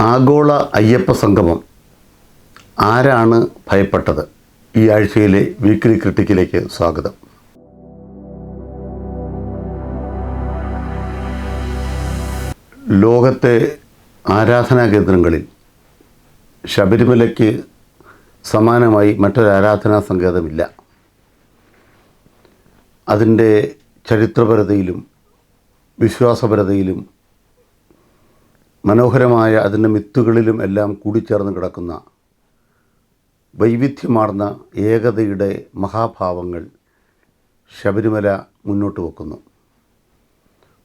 ആഗോള അയ്യപ്പ സംഗമം. ആരാണ് ഭയപ്പെട്ടത്? ഈ ആഴ്ചയിലെ വീക്കിലി ക്രിട്ടിക്കിലേക്ക് സ്വാഗതം. ലോകത്തെ ആരാധനാ കേന്ദ്രങ്ങളിൽ ശബരിമലയ്ക്ക് സമാനമായി മറ്റൊരു ആരാധനാ സങ്കേതമില്ല. അതിന്റെ ചരിത്രപരതയിലും വിശ്വാസപരതയിലും മനോഹരമായ അതിന്റെ മിത്തുകളിലും എല്ലാം കൂടിച്ചേർന്ന് കിടക്കുന്ന വൈവിധ്യമാർന്ന ഏകതയുടെ മഹാഭാവങ്ങൾ ശബരിമല മുന്നോട്ട് വെക്കുന്നു.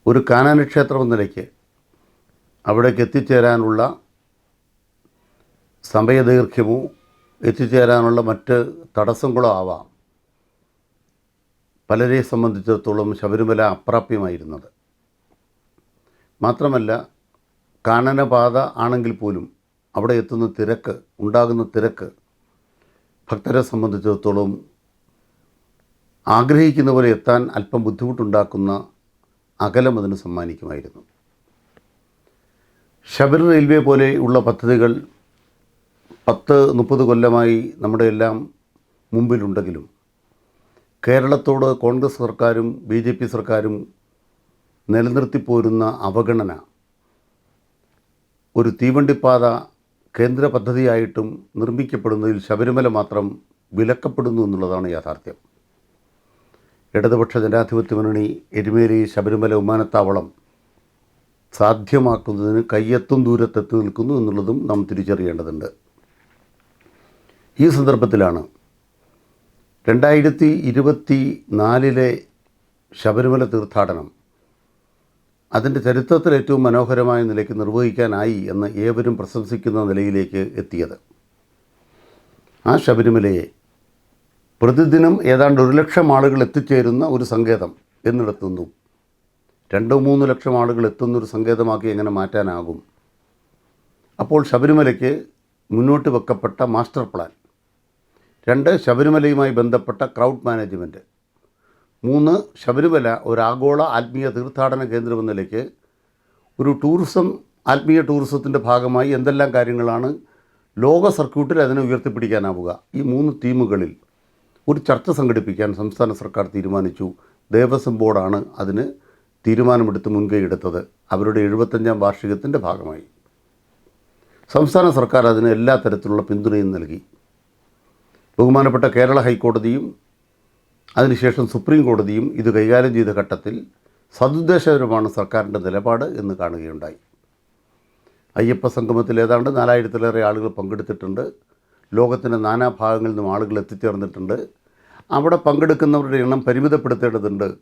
ഒരു കാനാന ക്ഷേത്രം നിലയ്ക്ക് അവിടേക്ക് എത്തിച്ചേരാനുള്ള സമയദൈർഘ്യമോ എത്തിച്ചേരാനുള്ള മറ്റ് തടസ്സങ്ങളോ ആവാം. പലരെ സംബന്ധിച്ചിടത്തോളം ശബരിമല അപ്രാപ്യമായിരുന്നത്. മാത്രമല്ല കാനനപാത ആണെങ്കിൽ പോലും അവിടെ എത്തുന്ന തിരക്ക് ഉണ്ടാകുന്ന തിരക്ക് ഭക്തരെ സംബന്ധിച്ചിടത്തോളം ആഗ്രഹിക്കുന്ന പോലെ എത്താൻ അല്പം ബുദ്ധിമുട്ടുണ്ടാക്കുന്ന അകലം അതിന് സമ്മാനിക്കുമായിരുന്നു. ശബരി റെയിൽവേ പോലെയുള്ള പദ്ധതികൾ പത്ത് മുപ്പത് കൊല്ലമായി നമ്മുടെ എല്ലാം മുമ്പിലുണ്ടെങ്കിലും കേരളത്തോട് കോൺഗ്രസ് സർക്കാരും ബി ജെ പി സർക്കാരും നിലനിർത്തിപ്പോരുന്ന അവഗണന ഒരു തീവണ്ടിപ്പാത കേന്ദ്ര പദ്ധതിയായിട്ടും നിർമ്മിക്കപ്പെടുന്നതിൽ ശബരിമല മാത്രം വിലക്കപ്പെടുന്നു എന്നുള്ളതാണ് യാഥാർത്ഥ്യം. ഇടതുപക്ഷ ജനാധിപത്യ മുന്നണി എരുമേലി ശബരിമല വിമാനത്താവളം സാധ്യമാക്കുന്നതിന് കയ്യെത്തും ദൂരത്തെത്തി നിൽക്കുന്നു എന്നുള്ളതും നാം തിരിച്ചറിയേണ്ടതുണ്ട്. ഈ സന്ദർഭത്തിലാണ് രണ്ടായിരത്തി ഇരുപത്തി നാലിലെ ശബരിമല തീർത്ഥാടനം അതിന്റെ ചരിത്രത്തിൽ ഏറ്റവും മനോഹരമായ നിലയ്ക്ക് നിർവഹിക്കാനായി എന്ന് ഏവരും പ്രശംസിക്കുന്ന നിലയിലേക്ക് എത്തിയത്. ആ ശബരിമലയെ പ്രതിദിനം ഏതാണ്ട് ഒരു ലക്ഷം ആളുകൾ എത്തിച്ചേരുന്ന ഒരു സങ്കേതം എന്നിടത്തുന്നു രണ്ടോ മൂന്ന് ലക്ഷം ആളുകൾ എത്തുന്നൊരു സങ്കേതമാക്കി എങ്ങനെ മാറ്റാനാകും? അപ്പോൾ ശബരിമലയ്ക്ക് മുന്നോട്ട് വെക്കപ്പെട്ട മാസ്റ്റർ പ്ലാൻ. രണ്ട് ശബരിമലയുമായി ബന്ധപ്പെട്ട ക്രൗഡ് മാനേജ്മെന്റ് മൂന്ന് ശബരിമല ഒരു ആഗോള ആത്മീയ തീർത്ഥാടന കേന്ദ്രം എന്ന നിലയ്ക്ക് ഒരു ടൂറിസം ആത്മീയ ടൂറിസത്തിന്റെ ഭാഗമായി എന്തെല്ലാം കാര്യങ്ങളാണ് ലോക സർക്യൂട്ടിൽ അതിനെ ഉയർത്തിപ്പിടിക്കാനാവുക? ഈ മൂന്ന് ടീമുകളിൽ ഒരു ചർച്ച സംഘടിപ്പിക്കാൻ സംസ്ഥാന സർക്കാർ തീരുമാനിച്ചു. ദേവസ്വം ബോർഡാണ് അതിന് തീരുമാനമെടുത്ത് മുൻകൈ എടുത്തത്. അവരുടെ എഴുപത്തഞ്ചാം വാർഷികത്തിന്റെ ഭാഗമായി. സംസ്ഥാന സർക്കാർ അതിന് എല്ലാ തരത്തിലുള്ള പിന്തുണയും നൽകി. ബഹുമാനപ്പെട്ട കേരള ഹൈക്കോടതിയും അതിനുശേഷം സുപ്രീം കോടതിയും ഇത് കൈകാര്യം ചെയ്ത ഘട്ടത്തിൽ സതുദ്ദേശപരമാണ് സർക്കാരിന്റെ നിലപാട് എന്ന് കാണുകയുണ്ടായി. അയ്യപ്പ സംഗമത്തിൽ ഏതാണ്ട് നാലായിരത്തിലേറെ ആളുകൾ പങ്കെടുത്തിട്ടുണ്ട്. ലോകത്തിന്റെ നാനാഭാഗങ്ങളിൽ നിന്നും ആളുകൾ എത്തിച്ചേർന്നിട്ടുണ്ട്. അവിടെ പങ്കെടുക്കുന്നവരുടെ എണ്ണം പരിമിതപ്പെടുത്തേണ്ടതുണ്ട്.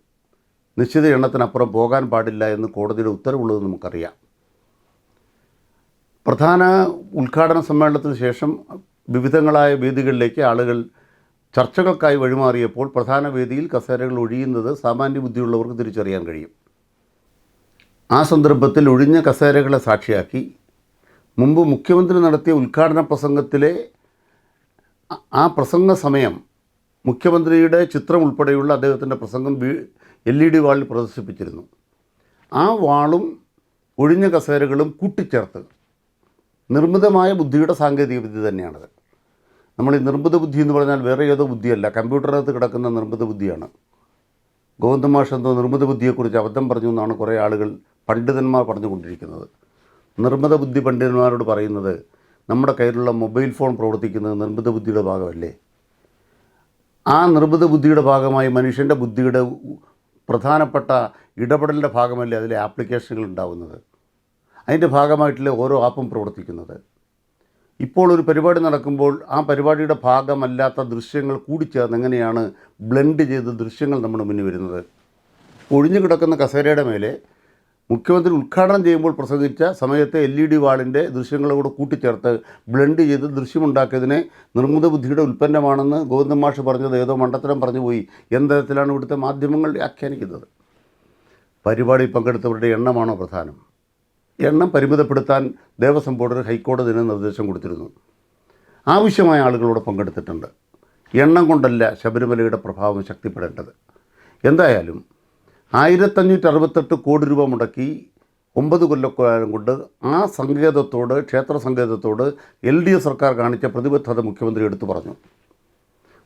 നിശ്ചിത എണ്ണത്തിനപ്പുറം പോകാൻ പാടില്ല എന്ന് കോടതിയുടെ ഉത്തരവുള്ളത് നമുക്കറിയാം. പ്രധാന ഉദ്ഘാടന സമ്മേളനത്തിന് ശേഷം വിവിധങ്ങളായ വേദികളിലേക്ക് ആളുകൾ ചർച്ചകൾക്കായി വഴിമാറിയപ്പോൾ പ്രധാന വേദിയിൽ കസേരകൾ ഒഴിയുന്നത് സാമാന്യ ബുദ്ധിയുള്ളവർക്ക് തിരിച്ചറിയാൻ കഴിയും. ആ സന്ദർഭത്തിൽ ഒഴിഞ്ഞ കസേരകളെ സാക്ഷിയാക്കി മുമ്പ് മുഖ്യമന്ത്രി നടത്തിയ ഉദ്ഘാടന പ്രസംഗത്തിലെ ആ- പ്രസംഗ സമയം മുഖ്യമന്ത്രിയുടെ ചിത്രം ഉൾപ്പെടെയുള്ള അദ്ദേഹത്തിന്റെ പ്രസംഗം എൽ ഇ ഡി വാളിൽ പ്രദർശിപ്പിച്ചിരുന്നു. ആ വാളും ഒഴിഞ്ഞ കസേരകളും കൂട്ടിച്ചേർത്ത് നിർമ്മിതമായ ബുദ്ധിയുടെ സാങ്കേതിക വിദ്യ തന്നെയാണത്. നമ്മൾ ഈ നിർബുദ്ധ ബുദ്ധി എന്ന് പറഞ്ഞാൽ വേറെ ഏതോ ബുദ്ധിയല്ല. കമ്പ്യൂട്ടറിനകത്ത് കിടക്കുന്ന നിർബുദ്ധ ബുദ്ധിയാണ്. ഗോവിന്ദമാഷ് എന്തോ നിർമ്മിത ബുദ്ധിയെക്കുറിച്ച് അബദ്ധം പറഞ്ഞു എന്നാണ് കുറേ ആളുകൾ പണ്ഡിതന്മാർ പറഞ്ഞുകൊണ്ടിരിക്കുന്നത്. നിർമ്മിത ബുദ്ധി പണ്ഡിതന്മാരോട് പറയുന്നത് നമ്മുടെ കയ്യിലുള്ള മൊബൈൽ ഫോൺ പ്രവർത്തിക്കുന്നത് നിർമ്മിത ബുദ്ധിയുടെ ഭാഗമല്ലേ? ആ നിർമ്മിത ബുദ്ധിയുടെ ഭാഗമായി മനുഷ്യന്റെ ബുദ്ധിയുടെ പ്രധാനപ്പെട്ട ഇടപെടലിന്റെ ഭാഗമല്ലേ അതിലെ ആപ്ലിക്കേഷനുകൾ ഉണ്ടാവുന്നത്? അതിന്റെ ഭാഗമായിട്ടല്ലേ ഓരോ ആപ്പും പ്രവർത്തിക്കുന്നത്? ഇപ്പോൾ ഒരു പരിപാടി നടക്കുമ്പോൾ ആ പരിപാടിയുടെ ഭാഗമല്ലാത്ത ദൃശ്യങ്ങൾ കൂടി കൂടിച്ചേർന്ന് എങ്ങനെയാണ് ബ്ലെൻഡ് ചെയ്ത് ദൃശ്യങ്ങൾ നമ്മുടെ മുന്നിൽ വരുന്നത്? ഒഴിഞ്ഞു കിടക്കുന്ന കസേരയുടെ മേലെ മുഖ്യമന്ത്രി ഉദ്ഘാടനം ചെയ്യുമ്പോൾ പ്രസംഗിച്ച സമയത്തെ എൽ ഇ ഡി വാളിന്റെ ദൃശ്യങ്ങളോട് കൂട്ടിച്ചേർത്ത് ബ്ലെൻഡ് ചെയ്ത് ദൃശ്യമുണ്ടാക്കിയതിനെ നിർമ്മിത ബുദ്ധിയുടെ ഉൽപ്പന്നമാണെന്ന് ഗോവിന്ദൻ മാഷ് പറഞ്ഞത് ഏതോ മണ്ടത്തരം പറഞ്ഞു പോയി. എന്തരത്തിലാണ് ഇവിടുത്തെ മാധ്യമങ്ങൾ വ്യാഖ്യാനിക്കുന്നത്? പരിപാടിയിൽ പങ്കെടുത്തവരുടെ എണ്ണമാണോ പ്രധാനം? എണ്ണം പരിമിതപ്പെടുത്താൻ ദേവസ്വം ബോർഡിന് ഹൈക്കോടതിന് നിർദ്ദേശം കൊടുത്തിരുന്നു. ആവശ്യമായ ആളുകളോട് പങ്കെടുത്തിട്ടുണ്ട്. എണ്ണം കൊണ്ടല്ല ശബരിമലയുടെ പ്രഭാവം ശക്തിപ്പെടേണ്ടത്. എന്തായാലും ആയിരത്തഞ്ഞൂറ്റി അറുപത്തെട്ട് കോടി രൂപ മുടക്കി ഒമ്പത് കൊല്ലക്കാലം കൊണ്ട് ആ സങ്കേതത്തോട് ക്ഷേത്ര സങ്കേതത്തോട് എൽ ഡി എഫ് സർക്കാർ കാണിച്ച പ്രതിബദ്ധത മുഖ്യമന്ത്രി എടുത്തു പറഞ്ഞു.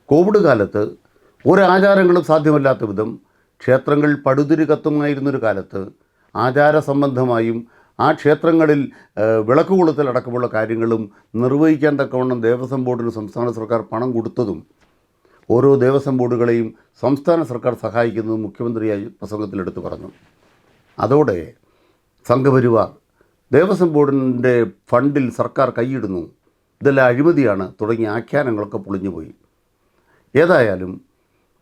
കോവിഡ് കാലത്ത് ഒരാചാരങ്ങളും സാധ്യമല്ലാത്ത വിധം ക്ഷേത്രങ്ങൾ പടുതിരി കത്തുമായിരുന്നൊരു കാലത്ത് ആചാര സംബന്ധമായും ആ ക്ഷേത്രങ്ങളിൽ വിളക്ക് കൊളുത്തലടക്കമുള്ള കാര്യങ്ങളും നിർവഹിക്കാൻ തക്കവണ്ണം ദേവസ്വം ബോർഡിന് സംസ്ഥാന സർക്കാർ പണം കൊടുത്തതും ഓരോ ദേവസ്വം ബോർഡുകളെയും സംസ്ഥാന സർക്കാർ സഹായിക്കുന്നതും മുഖ്യമന്ത്രിയായി പ്രസംഗത്തിലെടുത്ത് പറഞ്ഞു. അതോടെ സംഘപരിവാർ ദേവസ്വം ബോർഡിന്റെ ഫണ്ടിൽ സർക്കാർ കൈയിടുന്നു. ഇതെല്ലാം അഴിമതിയാണ്. തുടങ്ങിയ ആഖ്യാനങ്ങളൊക്കെ പൊളിഞ്ഞുപോയി. ഏതായാലും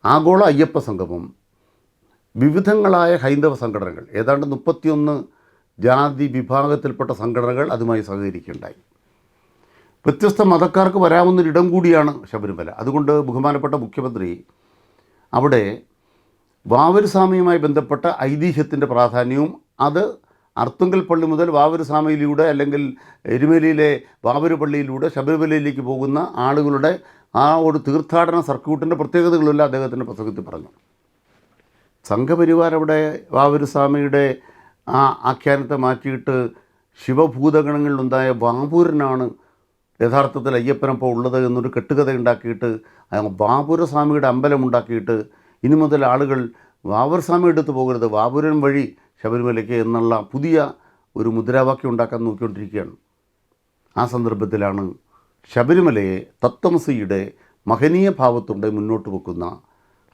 ആഗോള അയ്യപ്പ സംഗമം വിവിധങ്ങളായ ഹൈന്ദവ സംഘടനകൾ ഏതാണ്ട് മുപ്പത്തിയൊന്ന് ജാതി വിഭാഗത്തിൽപ്പെട്ട സംഘടനകൾ അതുമായി സഹകരിക്കുകയുണ്ടായി. വ്യത്യസ്ത മതക്കാർക്ക് വരാവുന്നൊരിടം കൂടിയാണ് ശബരിമല. അതുകൊണ്ട് ബഹുമാനപ്പെട്ട മുഖ്യമന്ത്രി അവിടെ വാവരുസ്വാമിയുമായി ബന്ധപ്പെട്ട ഐതിഹ്യത്തിന്റെ പ്രാധാന്യവും അത് അർത്തുങ്കൽ പള്ളി മുതൽ വാവരുസ്വാമിയിലൂടെ അല്ലെങ്കിൽ എരുമേലിയിലെ വാവരു പള്ളിയിലൂടെ ശബരിമലയിലേക്ക് പോകുന്ന ആളുകളുടെ ആ ഒരു തീർത്ഥാടന സർക്യൂട്ടിന്റെ പ്രത്യേകതകളെല്ലാം അദ്ദേഹത്തിന്റെ പ്രസംഗത്തിൽ പറഞ്ഞു. സംഘപരിവാർ അവിടെ വാവരുസ്വാമിയുടെ ആ ആഖ്യാനത്തെ മാറ്റിയിട്ട് ശിവഭൂതഗണങ്ങളിലുണ്ടായ ബാബൂരനാണ് യഥാർത്ഥത്തിൽ അയ്യപ്പനപ്പോൾ ഉള്ളത് എന്നൊരു കെട്ടുകഥ ഉണ്ടാക്കിയിട്ട് ബാബുരസ്വാമിയുടെ അമ്പലം ഉണ്ടാക്കിയിട്ട് ഇനി മുതൽ ആളുകൾ വാവൂർസ്വാമി എടുത്തു പോകരുത് ബാബുരൻ വഴി ശബരിമലയ്ക്ക് എന്നുള്ള പുതിയ ഒരു മുദ്രാവാക്യം ഉണ്ടാക്കാൻ നോക്കിക്കൊണ്ടിരിക്കുകയാണ്. ആ സന്ദർഭത്തിലാണ് ശബരിമലയെ തത്വമസിയുടെ മഹനീയ ഭാവത്തോടെ മുന്നോട്ട് വെക്കുന്ന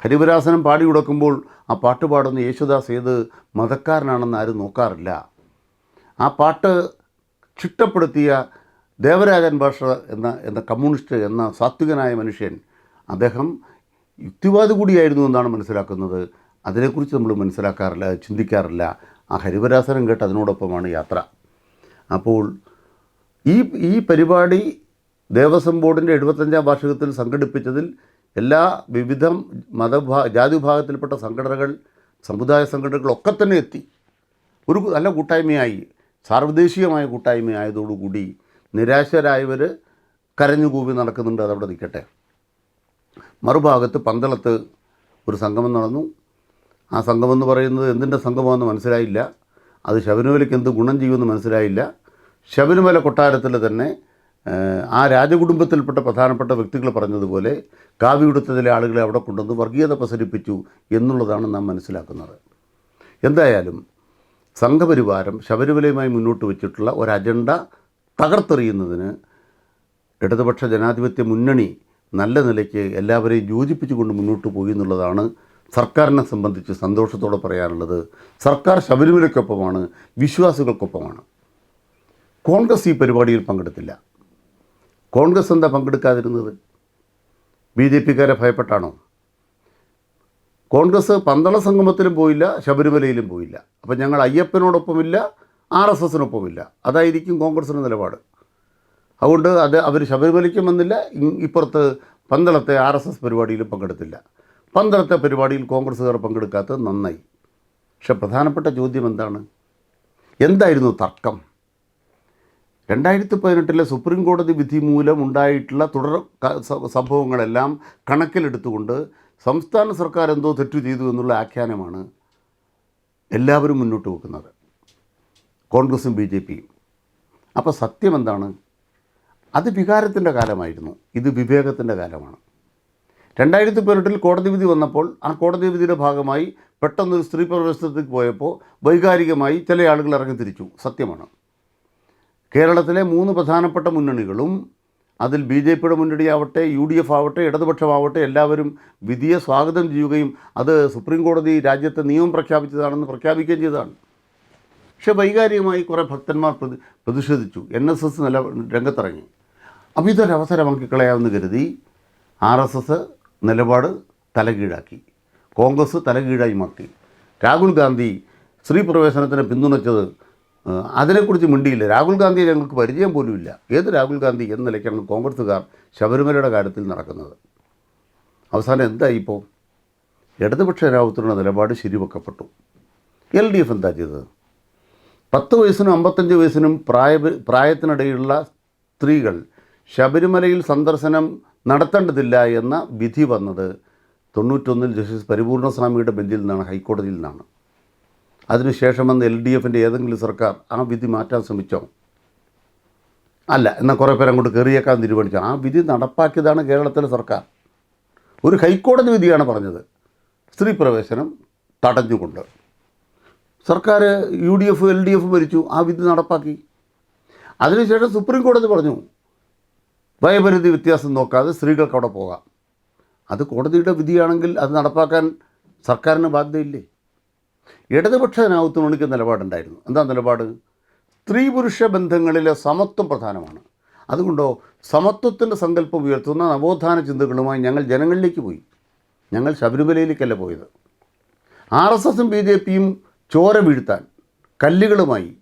ഹരിവരാസനം പാടി കൊടുക്കുമ്പോൾ ആ പാട്ട് പാടുന്ന യേശുദാസ് ഏത് മതക്കാരനാണെന്ന് ആരും നോക്കാറില്ല. ആ പാട്ട് ചിട്ടപ്പെടുത്തിയ ദേവരാജൻ ഭാഷ എന്ന എന്ന കമ്മ്യൂണിസ്റ്റ് എന്ന സാത്വികനായ മനുഷ്യൻ അദ്ദേഹം യുക്തിവാദി കൂടിയായിരുന്നു എന്നാണ് മനസ്സിലാക്കുന്നത്. അതിനെക്കുറിച്ച് നമ്മൾ മനസ്സിലാക്കാറില്ല ചിന്തിക്കാറില്ല. ആ ഹരിവരാസനം കേട്ട് അതിനോടൊപ്പമാണ് യാത്ര. അപ്പോൾ ഈ ഈ പരിപാടി ദേവസ്വം ബോർഡിന്റെ എഴുപത്തഞ്ചാം വാർഷികത്തിൽ സംഘടിപ്പിച്ചതിൽ എല്ലാ വിവിധ മതവിഭാ ജാതി വിഭാഗത്തിൽപ്പെട്ട സംഘടനകൾ സമുദായ സംഘടനകളൊക്കെ തന്നെ എത്തി. ഒരു നല്ല കൂട്ടായ്മയായി സാർവദേശീയമായ കൂട്ടായ്മയായതോടുകൂടി നിരാശരായവർ കരഞ്ഞുകൂവി നടക്കുന്നുണ്ട് അതവിടെ നിൽക്കട്ടെ. മറുഭാഗത്ത് പന്തളത്ത് ഒരു സംഗമം നടന്നു. ആ സംഗമം എന്ന് പറയുന്നത് എന്തിന്റെ സംഗമമെന്ന് മനസ്സിലായില്ല. അത് ശബരിമലയ്ക്ക് എന്ത് ഗുണം ചെയ്യുമെന്ന് മനസ്സിലായില്ല. ശബരിമല കൊട്ടാരത്തിൽ തന്നെ ആ രാജകുടുംബത്തിൽപ്പെട്ട പ്രധാനപ്പെട്ട വ്യക്തികൾ പറഞ്ഞതുപോലെ കാവി ഉടുത്തതിലെ ആളുകളെ അവിടെ കൊണ്ടുവന്ന് വർഗീയത പ്രസരിപ്പിച്ചു എന്നുള്ളതാണ് നാം മനസ്സിലാക്കുന്നത്. എന്തായാലും സംഘപരിവാരം ശബരിമലയുമായി മുന്നോട്ട് വെച്ചിട്ടുള്ള ഒരു അജണ്ട തകർത്തെറിയുന്നതിന് ഇടതുപക്ഷ ജനാധിപത്യ മുന്നണി നല്ല നിലയ്ക്ക് എല്ലാവരെയും യോജിപ്പിച്ചുകൊണ്ട് മുന്നോട്ട് പോയി എന്നുള്ളതാണ് സർക്കാരിനെ സംബന്ധിച്ച് സന്തോഷത്തോടെ പറയാനുള്ളത്. സർക്കാർ ശബരിമലയ്ക്കൊപ്പമാണ് വിശ്വാസികൾക്കൊപ്പമാണ്. കോൺഗ്രസ് ഈ പരിപാടിയിൽ പങ്കെടുത്തില്ല. കോൺഗ്രസ് എന്താ പങ്കെടുക്കാതിരുന്നത്? ബി ജെ പിക്കാരെ ഭയപ്പെട്ടാണോ? കോൺഗ്രസ് പന്തള സംഗമത്തിലും പോയില്ല ശബരിമലയിലും പോയില്ല. അപ്പം ഞങ്ങൾ അയ്യപ്പനോടൊപ്പമില്ല ആർ എസ് എസിനൊപ്പമില്ല. അതായിരിക്കും കോൺഗ്രസിന്റെ നിലപാട്. അതുകൊണ്ട് അത് അവർ ശബരിമലയ്ക്കും വന്നില്ല ഇപ്പുറത്ത് പന്തളത്തെ ആർ എസ് എസ് പരിപാടിയിലും പങ്കെടുത്തില്ല. പന്തളത്തെ പരിപാടിയിൽ കോൺഗ്രസ്സുകാർ പങ്കെടുക്കാത്തത് നന്നായി. പക്ഷെ പ്രധാനപ്പെട്ട ചോദ്യം എന്താണ്? എന്തായിരുന്നു തർക്കം? രണ്ടായിരത്തി പതിനെട്ടിലെ സുപ്രീം കോടതി വിധി മൂലം ഉണ്ടായിട്ടുള്ള തുടർ സംഭവങ്ങളെല്ലാം കണക്കിലെടുത്തുകൊണ്ട് സംസ്ഥാന സർക്കാർ എന്തോ തെറ്റു ചെയ്തു എന്നുള്ള ആഖ്യാനമാണ് എല്ലാവരും മുന്നോട്ട് വെക്കുന്നത്. കോൺഗ്രസും ബി ജെ പിയും. അപ്പോൾ സത്യം എന്താണ്? അത് വികാരത്തിന്റെ കാലമായിരുന്നു. ഇത് വിവേകത്തിന്റെ കാലമാണ്. രണ്ടായിരത്തി പതിനെട്ടിൽ കോടതി വിധി വന്നപ്പോൾ ആ കോടതി വിധിയുടെ ഭാഗമായി പെട്ടെന്നൊരു സ്ത്രീ പ്രവേശനത്തിൽ പോയപ്പോൾ വൈകാരികമായി ചില ആളുകൾ ഇറങ്ങി തിരിച്ചു. സത്യമാണ്. കേരളത്തിലെ മൂന്ന് പ്രധാനപ്പെട്ട മുന്നണികളും അതിൽ ബി ജെ പിയുടെ മുന്നണിയാവട്ടെ യു ഡി എഫ് ആവട്ടെ ഇടതുപക്ഷമാവട്ടെ എല്ലാവരും വിധിയെ സ്വാഗതം ചെയ്യുകയും അത് സുപ്രീം കോടതി രാജ്യത്തെ നിയമം പ്രഖ്യാപിച്ചതാണെന്ന് പ്രഖ്യാപിക്കുകയും ചെയ്തതാണ്. പക്ഷേ വൈകാരികമായി കുറേ ഭക്തന്മാർ പ്രതി പ്രതിഷേധിച്ചു. എൻ എസ് എസ് നില രംഗത്തിറങ്ങി. അപ്പോൾ ഇതൊരവസരമാക്കി കളയാമെന്ന് കരുതി ആർ എസ് എസ് നിലപാട് തലകീഴാക്കി. കോൺഗ്രസ് തലകീഴായി മാറ്റി. രാഹുൽ ഗാന്ധി സ്ത്രീ പ്രവേശനത്തിന് പിന്തുണച്ചത് അതിനെക്കുറിച്ച് മിണ്ടിയില്ല. രാഹുൽ ഗാന്ധിയെ ഞങ്ങൾക്ക് പരിചയം പോലുമില്ല ഏത് രാഹുൽ ഗാന്ധി എന്ന നിലയ്ക്കാണ് കോൺഗ്രസ്സുകാർ ശബരിമലയുടെ കാര്യത്തിൽ നടക്കുന്നത്? അവസാനം എന്തായി ഇപ്പോൾ ഇടതുപക്ഷ രാഹുത്തിനുള്ള നിലപാട് ശരിവെക്കപ്പെട്ടു. എൽ ഡി എഫ് എന്താ ചെയ്തത്? പത്ത് വയസ്സിനും അമ്പത്തഞ്ച് വയസ്സിനും പ്രായ പ്രായത്തിനിടയിലുള്ള സ്ത്രീകൾ ശബരിമലയിൽ സന്ദർശനം നടത്തേണ്ടതില്ല എന്ന വിധി വന്നത് തൊണ്ണൂറ്റൊന്നിൽ ജസ്റ്റിസ് പരിപൂർണസ്വാമിയുടെ ബെഞ്ചിൽ നിന്നാണ് ഹൈക്കോടതിയിൽ നിന്നാണ്. അതിനുശേഷം വന്ന് എൽ ഡി എഫിന്റെ ഏതെങ്കിലും സർക്കാർ ആ വിധി മാറ്റാൻ ശ്രമിച്ചോ? അല്ല എന്നാൽ കുറേ പേര് അങ്ങോട്ട് കയറിയേക്കാൻ തീരുമാനിച്ചു? ആ വിധി നടപ്പാക്കിയതാണ് കേരളത്തിലെ സർക്കാർ. ഒരു ഹൈക്കോടതി വിധിയാണ് പറഞ്ഞത്. സ്ത്രീ പ്രവേശനം തടഞ്ഞുകൊണ്ട്. സർക്കാർ U D F L D F ഭരിച്ചു ആ വിധി നടപ്പാക്കി. അതിനുശേഷം സുപ്രീം കോടതി പറഞ്ഞു വയപരിധി വ്യത്യാസം നോക്കാതെ സ്ത്രീകൾക്ക് അവിടെ പോകാം. അത് കോടതിയുടെ വിധിയാണെങ്കിൽ അത് നടപ്പാക്കാൻ സർക്കാരിന് ബാധ്യതയില്ലേ? ഇടതുപക്ഷ ജനാധിപത്യ മുന്നണിക്ക് നിലപാടുണ്ടായിരുന്നു. എന്താ നിലപാട്? സ്ത്രീ പുരുഷ ബന്ധങ്ങളിലെ സമത്വം പ്രധാനമാണ്. അതുകൊണ്ടോ സമത്വത്തിന്റെ സങ്കല്പം ഉയർത്തുന്ന നവോത്ഥാന ചിന്തകളുമായി ഞങ്ങൾ ജനങ്ങളിലേക്ക് പോയി. ഞങ്ങൾ ശബരിമലയിലേക്കല്ല പോയത്. ആർ എസ് എസും ബി ജെ പിയും ചോര വീഴ്ത്താൻ കല്ലുകളുമായി.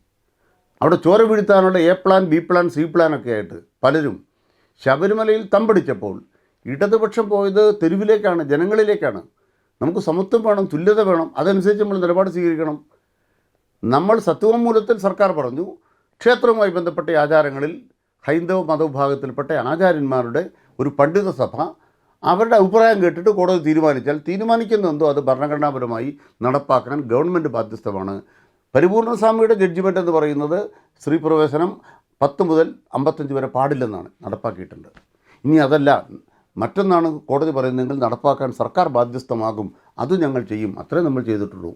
അവിടെ ചോര വീഴ്ത്താനുള്ള A plan B plan C plan ഒക്കെ ആയിട്ട് പലരും ശബരിമലയിൽ തമ്പടിച്ചപ്പോൾ ഇടതുപക്ഷം പോയത് തെരുവിലേക്കാണ് ജനങ്ങളിലേക്കാണ്. നമുക്ക് സമത്വം വേണം തുല്യത വേണം അതനുസരിച്ച് നമ്മൾ നിലപാട് സ്വീകരിക്കണം. നമ്മൾ സത്വമൂലത്തിൽ സർക്കാർ പറഞ്ഞു ക്ഷേത്രവുമായി ബന്ധപ്പെട്ട ആചാരങ്ങളിൽ ഹൈന്ദവ മതവിഭാഗത്തിൽപ്പെട്ട ആചാര്യന്മാരുടെ ഒരു പണ്ഡിത സഭ അവരുടെ അഭിപ്രായം കേട്ടിട്ട് കോടതി തീരുമാനിച്ചാൽ തീരുമാനിക്കുന്നതെന്തോ അത് ഭരണഘടനാപരമായി നടപ്പാക്കാൻ ഗവൺമെന്റ് ബാധ്യസ്ഥമാണ്. പരിപൂർണസ്വാമിയുടെ ജഡ്ജിമെന്റ് എന്ന് പറയുന്നത് സ്ത്രീ പ്രവേശനം പത്ത് മുതൽ അമ്പത്തഞ്ച് വരെ പാടില്ലെന്നാണ് നടപ്പാക്കിയിട്ടുണ്ട്. ഇനി അതല്ല മറ്റൊന്നാണ് കോടതി പറയുന്നതെങ്കിൽ നടപ്പാക്കാൻ സർക്കാർ ബാധ്യസ്ഥമാകും. അത് ഞങ്ങൾ ചെയ്യും. അത്രേ നമ്മൾ ചെയ്തിട്ടുള്ളൂ.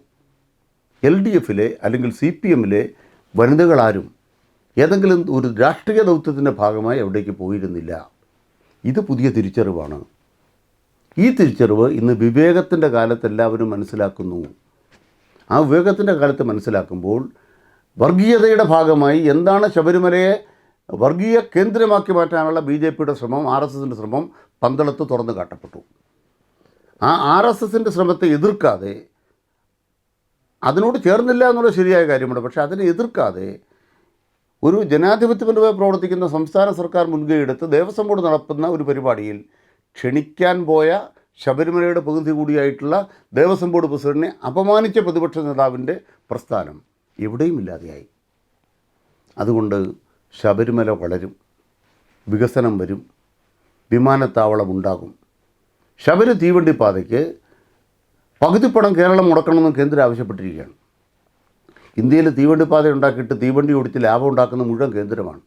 എൽ ഡി എഫിലെ അല്ലെങ്കിൽ സി പി എമ്മിലെ വനിതകളാരും ഏതെങ്കിലും ഒരു രാഷ്ട്രീയ ദൗത്യത്തിന്റെ ഭാഗമായി അവിടേക്ക് പോയിരുന്നില്ല. ഇത് പുതിയ തിരിച്ചറിവാണ്. ഈ തിരിച്ചറിവ് ഇന്ന് വിവേകത്തിന്റെ കാലത്ത് എല്ലാവരും മനസ്സിലാക്കുന്നു. ആ വിവേകത്തിന്റെ കാലത്ത് മനസ്സിലാക്കുമ്പോൾ വർഗീയതയുടെ ഭാഗമായി എന്താണ് ശബരിമലയെ വർഗീയ കേന്ദ്രമാക്കി മാറ്റാനുള്ള ബി ജെ പിയുടെ ശ്രമം ആർ എസ് എസിന്റെ ശ്രമം പന്തളത്ത് തുറന്നു കാട്ടപ്പെട്ടു. ആ ആർ എസ് എസിന്റെ ശ്രമത്തെ എതിർക്കാതെ അതിനോട് ചേർന്നില്ല എന്നുള്ളത് ശരിയായ കാര്യമാണ്. പക്ഷേ അതിനെ എതിർക്കാതെ ഒരു ജനാധിപത്യപരമായി പ്രവർത്തിക്കുന്ന സംസ്ഥാന സർക്കാർ മുൻകൈ എടുത്ത് ദേവസ്വം ബോർഡ് നടത്തുന്ന ഒരു പരിപാടിയിൽ ക്ഷണിക്കാൻ പോയ ശബരിമലയുടെ പകുതി കൂടിയായിട്ടുള്ള ദേവസ്വം ബോർഡ് പ്രസിഡന്റിനെ അപമാനിച്ച പ്രതിപക്ഷ നേതാവിന്റെ പ്രസ്ഥാനം എവിടെയും ഇല്ലാതെയായി. അതുകൊണ്ട് ശബരിമല വളരും വികസനം വരും വിമാനത്താവളം ഉണ്ടാകും. ശബരി തീവണ്ടി പാതയ്ക്ക് പകുതിപ്പണം പണം കേരളം മുടക്കണമെന്ന് കേന്ദ്രം ആവശ്യപ്പെട്ടിരിക്കുകയാണ്. ഇന്ത്യയിൽ തീവണ്ടി പാത ഉണ്ടാക്കിയിട്ട് തീവണ്ടി ഓടിച്ച് ലാഭം ഉണ്ടാക്കുന്ന മുഴുവൻ കേന്ദ്രമാണ്.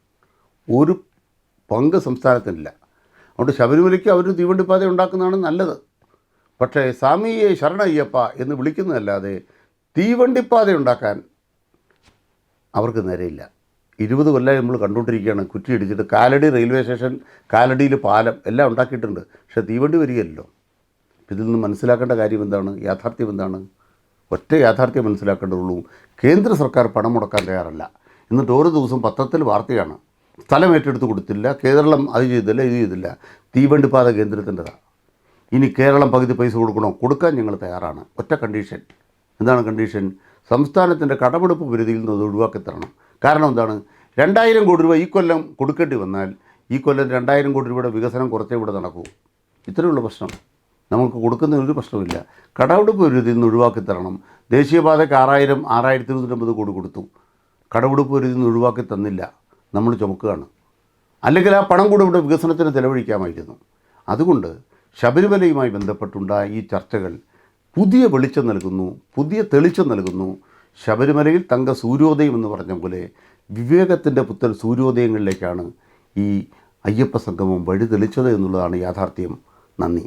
ഒരു പങ്ക് സംസ്ഥാനത്തിനില്ല. അതുകൊണ്ട് ശബരിമലയ്ക്ക് അവർ തീവണ്ടി പാത ഉണ്ടാക്കുന്നതാണ് നല്ലത്. പക്ഷേ സ്വാമിയെ ശരണയ്യപ്പ എന്ന് വിളിക്കുന്നതല്ലാതെ തീവണ്ടിപ്പാത ഉണ്ടാക്കാൻ അവർക്ക് നേരെയില്ല. ഇരുപത് കൊല്ലമായി നമ്മൾ കണ്ടുകൊണ്ടിരിക്കുകയാണ്. കുറ്റിയടിച്ചിട്ട് കാലടി റെയിൽവേ സ്റ്റേഷൻ കാലടിയിൽ പാലം എല്ലാം ഉണ്ടാക്കിയിട്ടുണ്ട്. പക്ഷേ തീവണ്ടി വരികയല്ലോ. ഇതിൽ നിന്ന് മനസ്സിലാക്കേണ്ട കാര്യം എന്താണ്? യാഥാർത്ഥ്യം എന്താണ്? ഒറ്റ യാഥാർത്ഥ്യം മനസ്സിലാക്കേണ്ടതുള്ളൂ. കേന്ദ്ര സർക്കാർ പണം മുടക്കാൻ തയ്യാറല്ല. എന്നിട്ട് ഓരോ ദിവസം പത്രത്തിൽ വാർത്തയാണ്. സ്ഥലം ഏറ്റെടുത്ത് കൊടുത്തില്ല. കേരളം അത് ചെയ്തില്ല ഇത് ചെയ്തില്ല. തീവണ്ടി പാത കേന്ദ്രത്തിന്റെതാണ് ഇനി കേരളം പകുതി പൈസ കൊടുക്കണോ? കൊടുക്കാൻ ഞങ്ങൾ തയ്യാറാണ്. ഒറ്റ കണ്ടീഷൻ എന്താണ് കണ്ടീഷൻ സംസ്ഥാനത്തിന്റെ കടമെടുപ്പ് പരിധിയിൽ നിന്ന് അത് ഒഴിവാക്കി തരണം. കാരണം എന്താണ്? രണ്ടായിരം കോടി രൂപ ഈ കൊല്ലം കൊടുക്കേണ്ടി വന്നാൽ ഈ കൊല്ലം രണ്ടായിരം കോടി രൂപയുടെ വികസനം കുറച്ചേ ഇവിടെ നടക്കൂ. ഇത്രയുള്ള പ്രശ്നം. നമുക്ക് കൊടുക്കുന്ന ഒരു പ്രശ്നമില്ല കടമെടുപ്പ് പരിധിയിൽ നിന്ന് ഒഴിവാക്കി തരണം. ദേശീയപാതയ്ക്ക് ആറായിരം ആറായിരത്തി ഇരുന്നൂറ്റമ്പത് കോടി കൊടുത്തു. കടമെടുപ്പ് പരിധിയിൽ നിന്ന് ഒഴിവാക്കി തന്നില്ല. നമ്മൾ ചുമക്കുകയാണ്. അല്ലെങ്കിൽ ആ പണം കൂടെ ഇവിടെ വികസനത്തിന് ചെലവഴിക്കാമായിരുന്നു. അതുകൊണ്ട് ശബരിമലയുമായി ബന്ധപ്പെട്ടുണ്ടായ ഈ ചർച്ചകൾ പുതിയ വെളിച്ചം നൽകുന്നു പുതിയ തെളിച്ചം നൽകുന്നു. ശബരിമലയിൽ തങ്ക സൂര്യോദയം എന്ന് പറഞ്ഞ പോലെ വിവേകത്തിന്റെ പുത്തൻ സൂര്യോദയങ്ങളിലേക്കാണ് ഈ അയ്യപ്പ സംഗമം വഴി തെളിച്ചത് എന്നുള്ളതാണ് യാഥാർത്ഥ്യം. നന്ദി.